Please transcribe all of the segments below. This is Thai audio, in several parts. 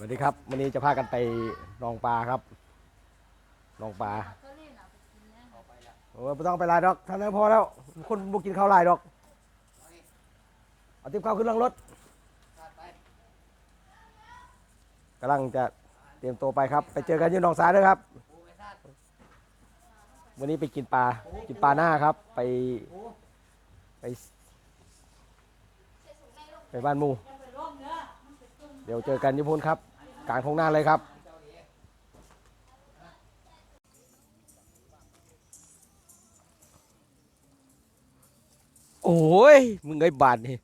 สวัสดีครับวันนี้จะพากันไปลองปลาครับลองปลาโอ้ไม่ต้องไปลายดอกท่านนั้นพอแล้ว คนบุกินข้าวลายดอก เอาติ๊บข้าวขึ้นหลังรถกำลังจะเตรียมตัวไปครับ ไปเจอกันยืนหนองสาด้วยครับ วันนี้ไปกินปลากินปลาหน้าครับ ไปไป ไปบ้านมู เดี๋ยวเจอกันญี่ปุ่นครับ กลางทงหน้าเลยครับโอ้ย มึงไอ้บาทนี่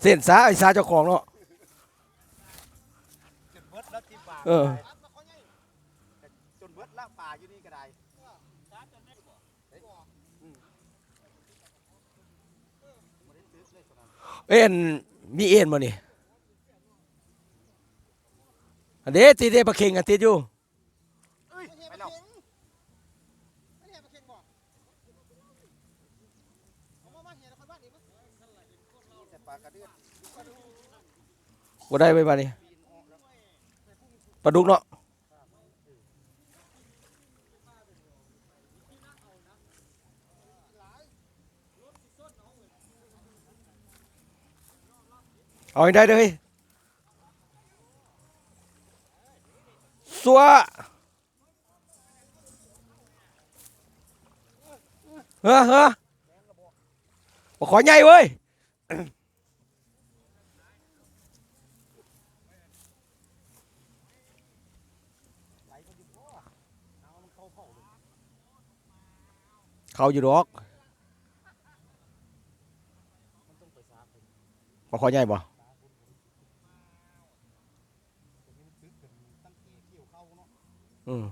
เส้นสาไอ้สาเจ้าของเนาะจนเบิดแล้วที่ป่าเออจนเบิดละป่าอยู่นี่ก็ได้ เอ็นมีเอ็นมานี่อันเด้ตีเด้ปลาเค็งอันติดอยู่ว่ากระเดือนบ่ได้ไปบานี่ปลาดุกเนาะ เอาให้ได้เลยสัวเฮ้อเฮ้อบ่ขอใหญ่เว้ย เขาอยู่ดอกบ่ขอใหญ่บ่ ตั้งเกเกี่ยวเข้าเนาะ อืม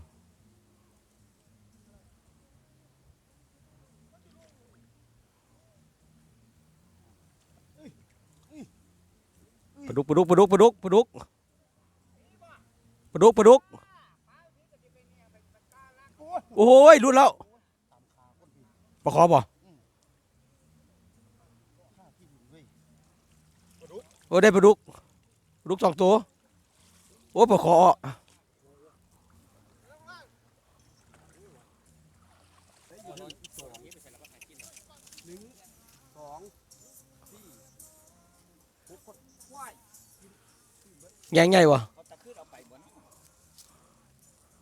ปลาดุกปลาดุกปลาดุกปลาดุกปลาดุกปลาดุกปลาดุกโอ้ยรุดแล้วปลาคอบ่โอ้ได้ปลาดุกปลาดุกสองตัวโอ้ปลาคอ แง่งใหญ่าจะไปบน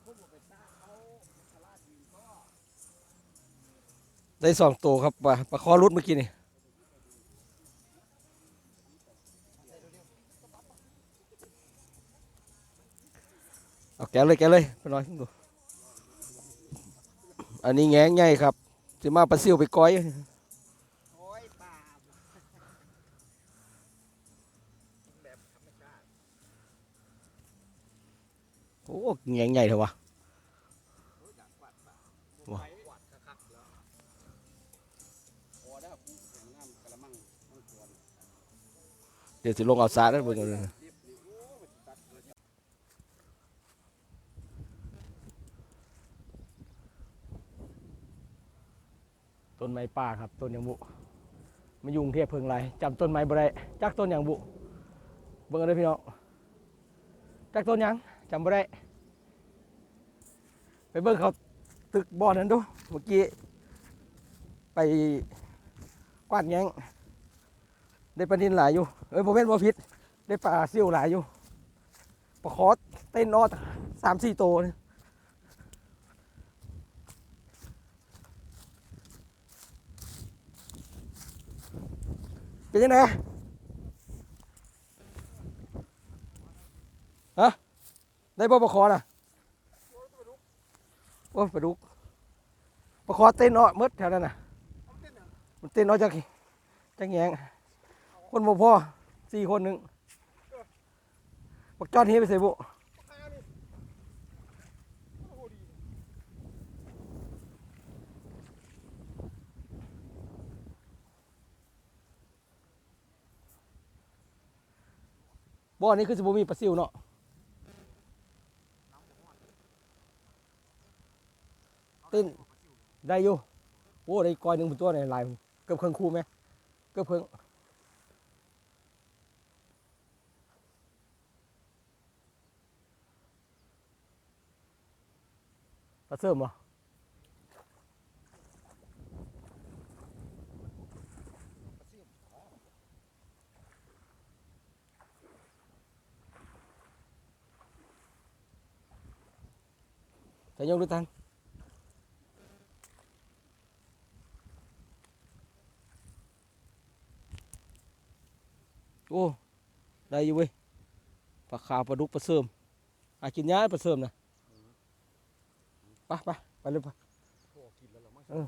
พวกเราได้สองตัวครับปลาปลาคอรุดเมื่อกี้นี่เอาแกเลยแกเลยไปน่อยดูอันนี้แง่งใหญ่ครับจะมาปลาซิวไปก้อยป่าแบบธรรมชาติ โอ้แง่ใหญ่เถอะวะว้าไปกวาดคักๆแล้วพอแล้วกูแข่งน้ำกระเดี๋ยวสิลงเอาสาแล้เบิ่งเอาเลยต้นไม้ป่าครับต้นยังบุมายุงเทียบเพิงไรจำต้นไม้บ่ได้จักต้นยังบุเบิ่งเอาเลยพี่น้องจักต้นยัง จำบ่ได้ ไปเบิ่งเขาตึกบ่อนั้นดูเมื่อกี้ ไปกวาดแยงได้ปลานินหลายอยู่ เอ้ยบ่แม่นบ่ผิดได้ปลาซิ่วหลายอยู่ปลาคอสเต้นนอดสามสี่ตัวนี่เป็นยังไงฮะ ได้บ่ปลาคอน่ะโอ้ยปลาดุกปลาคอเต้นเนาะมืดแถวนั้นน่ะ มันเต้นเนาะจากจากแยงคนบ่พอสี่คนหนึ่งบักจอนเฮไปใส่บุบ่อนี้คือสิบ่มีปลาซิวเนาะ ต้นได้อยู่อ้ได้ก้อยหนึ่งเป็นตัวเนี่ยลายเกือบเครื่องคู่ไหมเกือบเครื่องปลาเสริมเหรอจะยกดูทัน โอ้ ได้อยู่เว้ยปลาขาวปลาดุกปลาเสริมอากินย้ายปลาเสริมนะไปไปไปเลยไปโอ้กินแล้วเออ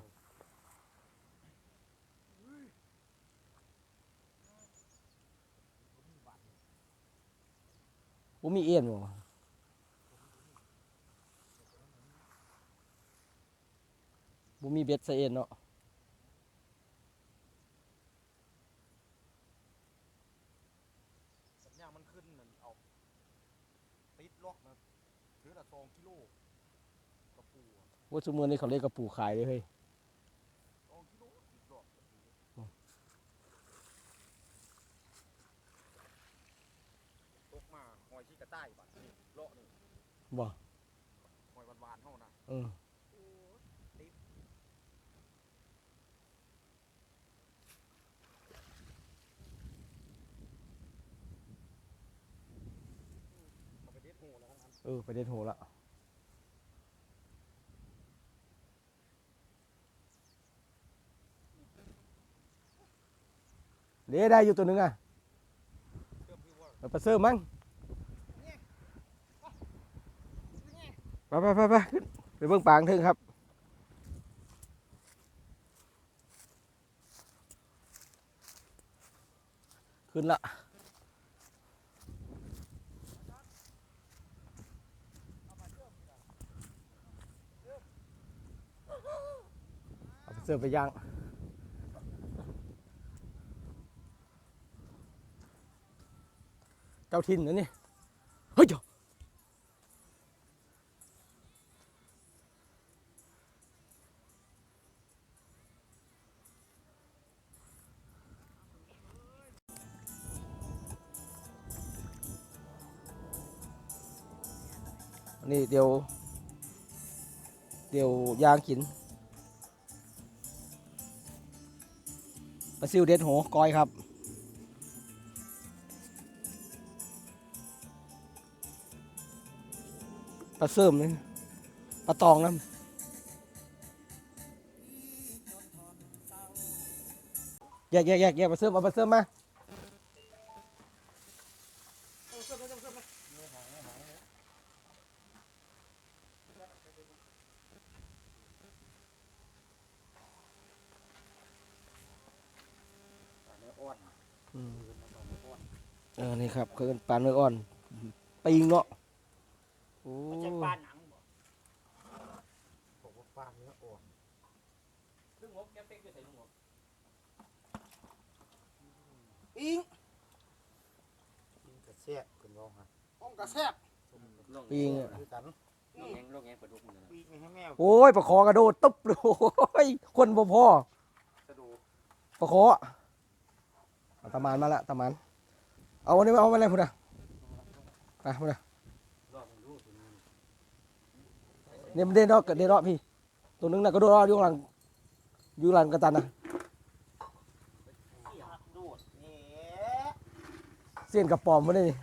ผมมีเอ็นบ่ะผมมีเบ็ดใส่เอ็นเนาะ สัญญามันขึ้นนั่นเอาติด ล็อกนะถือละสองกิโลกระปูอะว่าสมมือนี้เขาเรียกกระปูขายเลยเฮ้ยสองกิโลติดล็อกกระปูอืมตกมาหอยที่กระต่ายบัดนี่เลาะนี่บ่หอยหวานๆเท่านะเออ เอาไปเด็ดหูแล้วทั้งนั้น เออ ไปเด็ดโหละเด้ได้อยู่ตัวหนึ่งอะเชื่อมพี่ว่อาปเสริมมั้งไปไปไปไปขึ้นไปเบิ่งปางเถึงครับขึ้นละ เอไปเสิร์ฟไปย่างเจ้าทินนะนี่ เฮ้ยจ้าอันนี้เดี๋ยว เดี๋ยวย่างกิน ปลาซิวเด็ดโหกอยครับปลาเสริมเลยปลาตองนะแยกแยกแยกแยกปลาเสริมเอาปลาเสริมมา ครับเขาเป็นปลาเนื้ออ่อนปิงเนาะโอ้ไม่ใช่ปลาหนังบ่บอกว่าปลาเนื้ออ่อนลุงงบแกเป็กอยู่ใส่ลุงงบอิงกินกระเสียบคุณร้องครับอ่องกระแซบลงปิงอะคือกันลงแยงลงแงปลาดุกมันปีกให้แมวโอ้ยปลาคอกระโดดตุ๊บเลยโอ้ยคนบ่พอปลาคอตะมานมาละตะมาน เอาวันนี้มาเอามาอะไรพุ่นอะไปพุ่นอะรอบมันรู้ตัวนี้เนี่ยมันเด่นรอบเด่นรอบพี่ ตัวนึงน่ะก็โดดรอบอยู่ข้างหลังอยู่หลังกระตันนะที่หักดูดนี่เสียนกระปอมมาได้นี่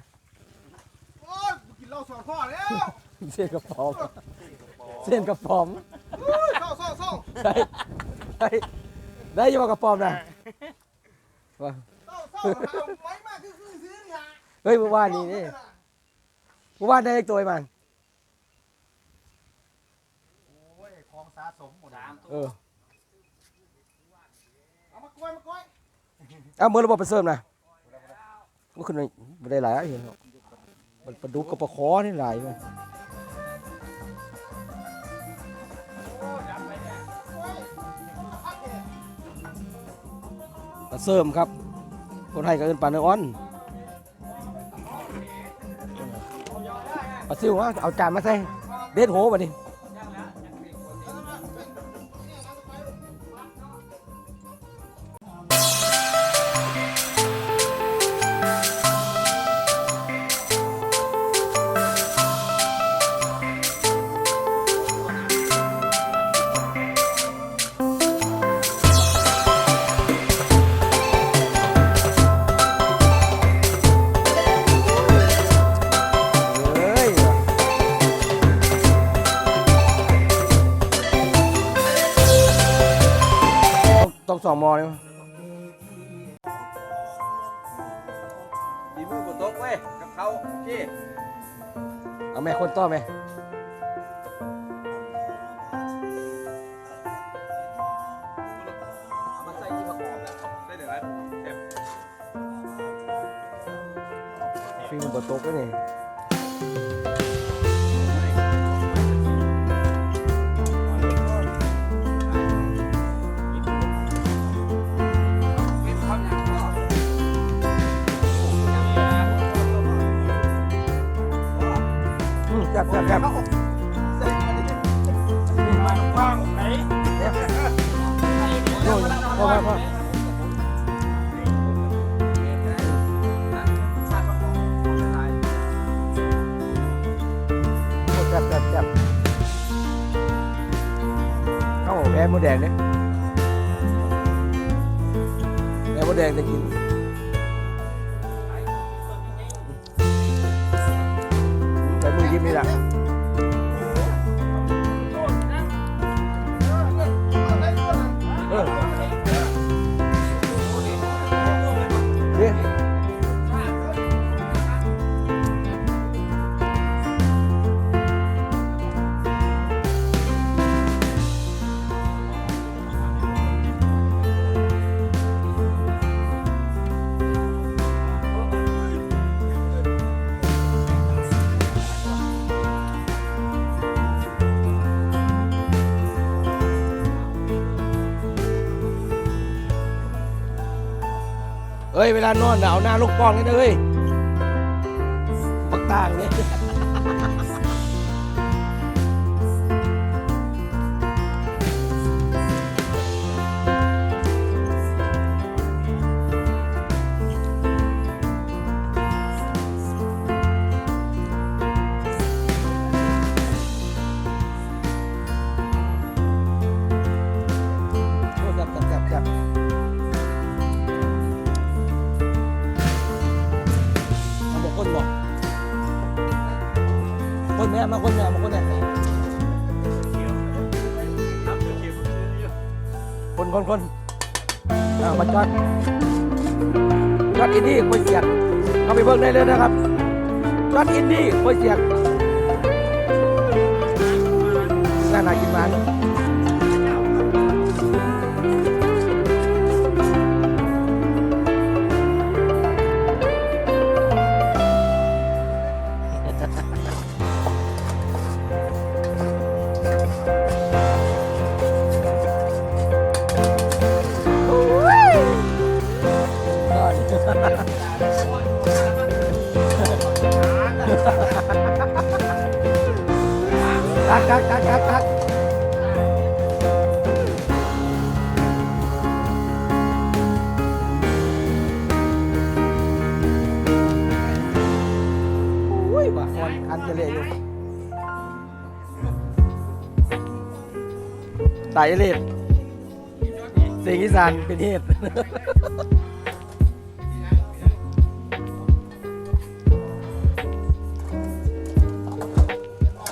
โอ้ยกูกินเหล้าสองข้อแล้วเสียนกระปอมเสียนกระปอมเฮ้ยเศร้าเศร้าเศร้าได้ได้ได้อยังกระปอมนะว่าเศร้าเศร้า เฮ้ยเมื่อวานนี้นี่เมื่อวานได้อีกตัวไอ้มัน โอ้ยของสะสมหมดสามเอตัวอเอามากล้วยมากล้วยเอามือระบบไปเสริมนะมันขึ้นไม่ได้หลายเห็นหรอกมันปลาดุกกับปลาคอนี่หลายเลยปลาเสริมครับคนไทยก็เอิ้นปลาเนื้ออ่อน ปลาซิวมาเอาจานมาใส่เด็ดโหมาดิ องสองหมอเลยดีมือบ่ตกเว้ย กับเขาโอเคเอาแม่คนต่อแม่เอามาใส่ที่ประกอบแล้วได้เดี๋ยวไอ้เต็มฟิล์มบนโต๊ะก็นี่กิน อืมจับจับจับว่างไหนโอ้ยพ่อพ่อพ่อจับจับจับเข้าแพ้มดแดงเนี่ยแพ้มดแดงจะกิน แต่มือยิ้มนี่แหละ เอ้ย เวลานอนน่ะเอาหน้าลูกป้องนี่นะเฮ้ยปักต่างเนี่ย อดจอดอินดี้ควยเสียงเข้าไปเบิ่งได้เลยนะครับจอดอินดี้ควยเสียงน่าหนากินมา คนอันเจเลอยู่ตายเละเสียงอีสานเป็นเหตุ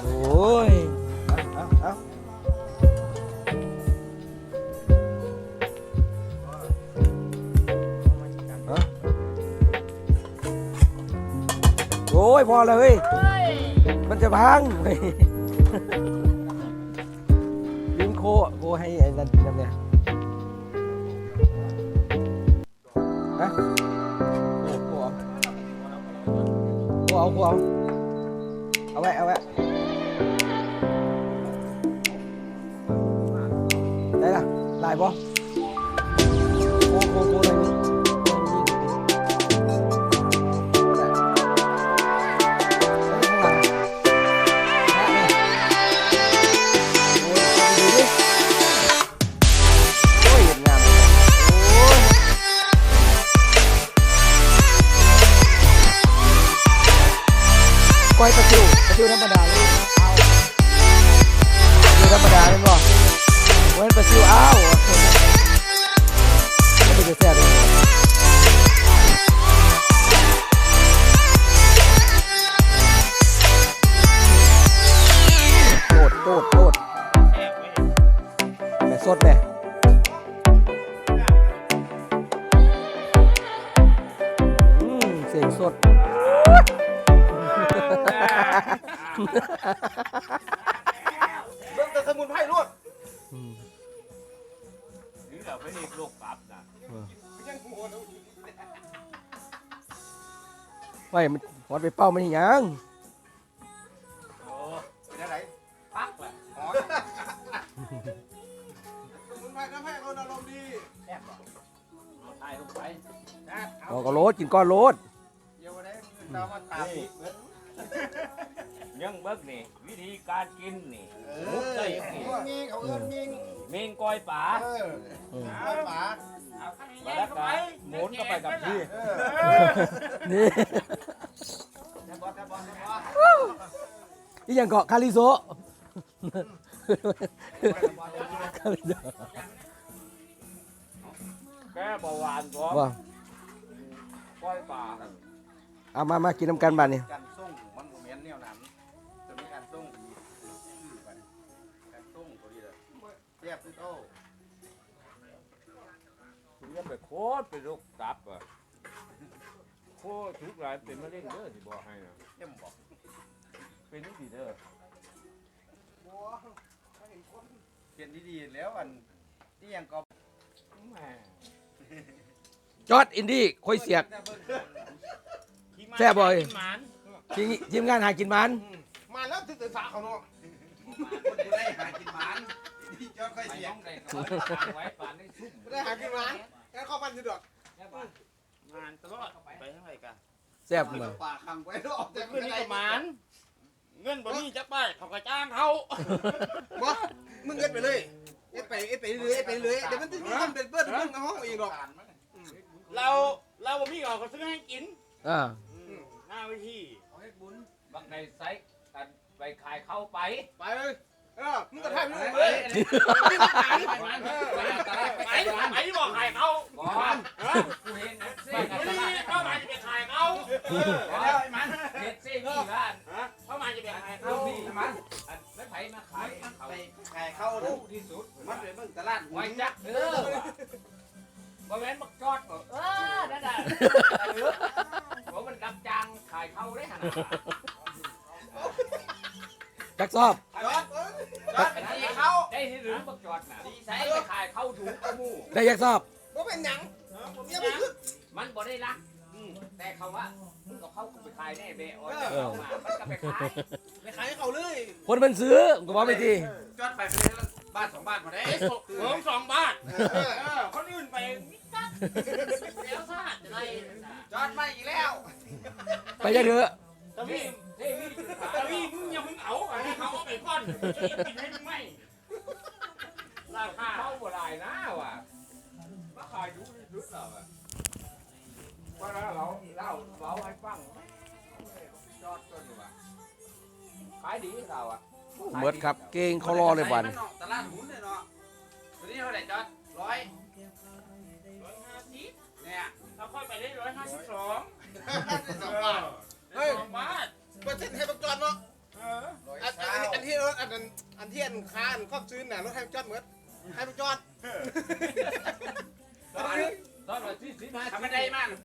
โอ้ย พอแล้วเฮ้ย มันจะพังยลิงโคโคให้ไอ้นั่นกินน้ำเนี่ยฮะโอ้โหโคเอาโคเอาเอาไว้เอาไว้ได้ละลายบ่โคโคโคอะไรนี่ ก้อยตะคิวตะคิวธรรมดาเลยเอาตะคิวธรรมดาเลยบ่เว้นตะคิวอ้าวไม่ได้แซ่บเลย นี่เราไม่ได้โลกกลับนะยังหัวเราไว้มันหอดไปเป้ามันอีหยังโอ้เป็นอะไรพักแหละอ๋อสมุนไพรทำให้คนอารมณ์ดีเอาถ่ายลงไปนะเอาก็โลดกินก้อนโลดเดี๋ยววันนี้เรามาตามอีกเบิดยังเบิกนี่วิธีการกินนี่เอมุดอใส่นี่มีเขาเอิ้นมี เมงกอยป่าเออเอาปามาแล้วก็หมุนเข้าไปกับที่เออนี่แทบบอลแทบบอลแทบบอลอีหยังเกาะคาริโซคาริโซแก้เบาหวานก่อนว่ากอยป่าเอามามากินน้ำกันบ้านนี่การส่งมันโมเมนแนวนั้น ซ่บที่โตคุณยังไปโคตรไปลูกตับอะโคตรทุกรายเป็นมะเร็งเด้อที่บอกให้นะเข้มบอกเป็นนี่ดีเด้อเปลี่ยนดีๆแล้วอันนี่ยังก็แหมจอดอินดี้ค่อยเสียก แซ่บบ่อยทีมทีมงานหากินมันมาแล้วถึงตื่นสาเขาเนาะคนได้หากินหมัน ที่จอดค่อยไปเสียน้องได้เขาไว้ปานได้ซุ่มได้หากินหมันแค่เข้ามันสิดอกงานตลอดไปเท่าไหร่กันแซ่บมันมาปากขังไว้แล้วออกจากขึ้นนี่ประมาณเงินบ่มีจักบาทเขาก็จ้างเขาบ่มึงเอ็ดไปเลยเอ็ดไปเอ็ดไปเรื่อยเอ็ดไปเรื่อยเดี๋ยวมันจะมีคนเป็นเบิดมึงในห้องเองหรอกเราเราบ่มีเขาก็ซื้อให้กินอ่าหน้าเวิธี บักในไซส์กันไปขายเข้าไปไปเลย เออมึงก็ทำอยู่เฮ้เลยไปไปบอกขายเขาก่อนกูเห็นนะเซ่วันนี้เข้ามาจะไปขายเขาแล้วไอ้มันเห็ดซ่กี่บ้านเข้ามาจะไปขายเขากพี่มันไม่ไผมาขายเขาไปขายเขาลูกที่สุดมันเป็นเบิ่งตลาดไว้จักเด้อบ่แม่นบักจอดบอเออนั่นน่ะเออผมมันดับจางขายเข้าได้หั่นน่ะจักซอบ จอดจอดไปที่เขาได้ที่หรือบักจอดน่ะใช้ไปขายเข้าถูกกระหมู่ได้ยักซอบบ่เป็นหยังอย่าไปคิดมันบ่ได้รักอืมแต่เขาว่ามึงกับเขากูไปขายแน่เบออยเอามามันก็ไปขายไปขายให้เขาเลยคนมันซื้อก็บอกไปทีจอดไปเป็นบ้านสองบ้านมาได้ไอ้เพิ่มสองบาทเออคนอื่นไปมิกัดแล้วซะจะได้จอดมาอีกแล้ว ไปจะเถอะตะวี เฮ้ยนี่คือขายตะวีมึงอย่ามึงเอาให้เขาเอาไปก่อนกินให้มึงไม่ราคาเข้าบ่ได้นะว่ะมาขายดูที่สุดแล้วอะว่าแล้วเราเล่าเล่าให้ฟังจอดตัวนี้ว่ะขายดีเราอะเบิดครับเก่งเขารอเลยบันตลาดหุ้นเนี่ยเนาะตัวนี้เท่าไหร่จอดร้อยร้อยห้าสิบเนี่ยเราค่อยไปได้ร้อยห้าสิบสองสองบาทเฮ้ยสองบาท เปอร์เซ็นต์ให้บักจอดเนาะเอออันอันอันที่รถอันนั้นอันที่อันค้าอันครอบซื้อน่ะรถให้บักจอดเหมือนให้บักจอด ตอนตอนที่สิบห้า ทำไม่ได้มาก